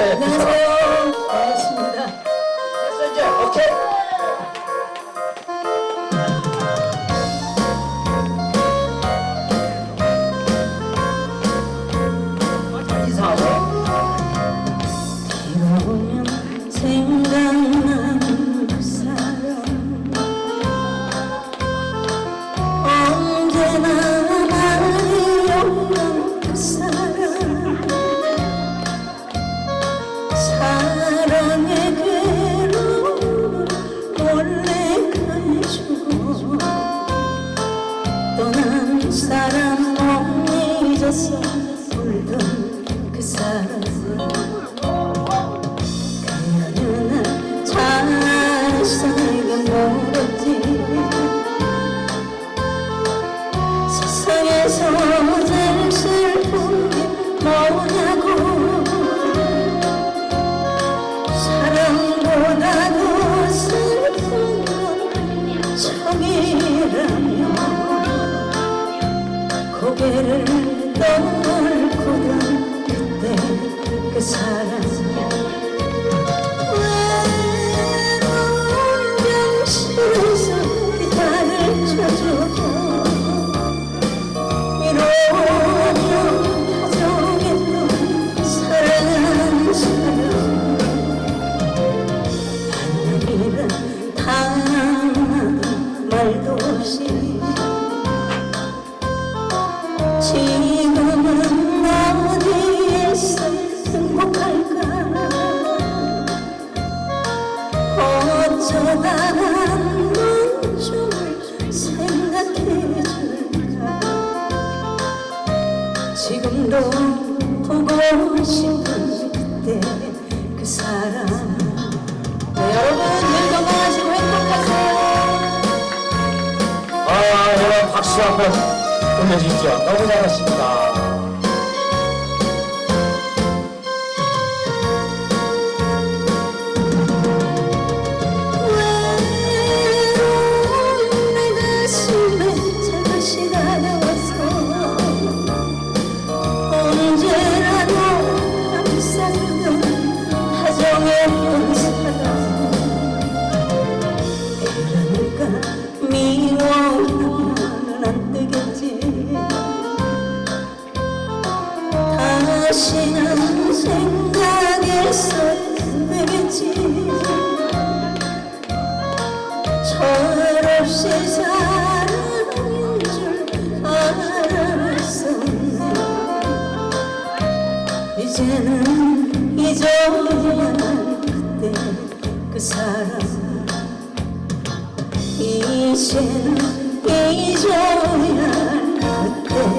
안녕하세요. 반갑습니다. 됐어 이제 오케이. 게 뭐냐고 사랑보다도 슬픈 건 정이라며 고개를 떨구 지금도 보고 싶은 그때 그 사람 네, 여러분 늘 건강하시고 행복하세요 아 여러분 박수 한번 보내주시죠. 너무 잘하십니다. 이제는 잊어야 그때 그 사람. 이제는 잊어야 그때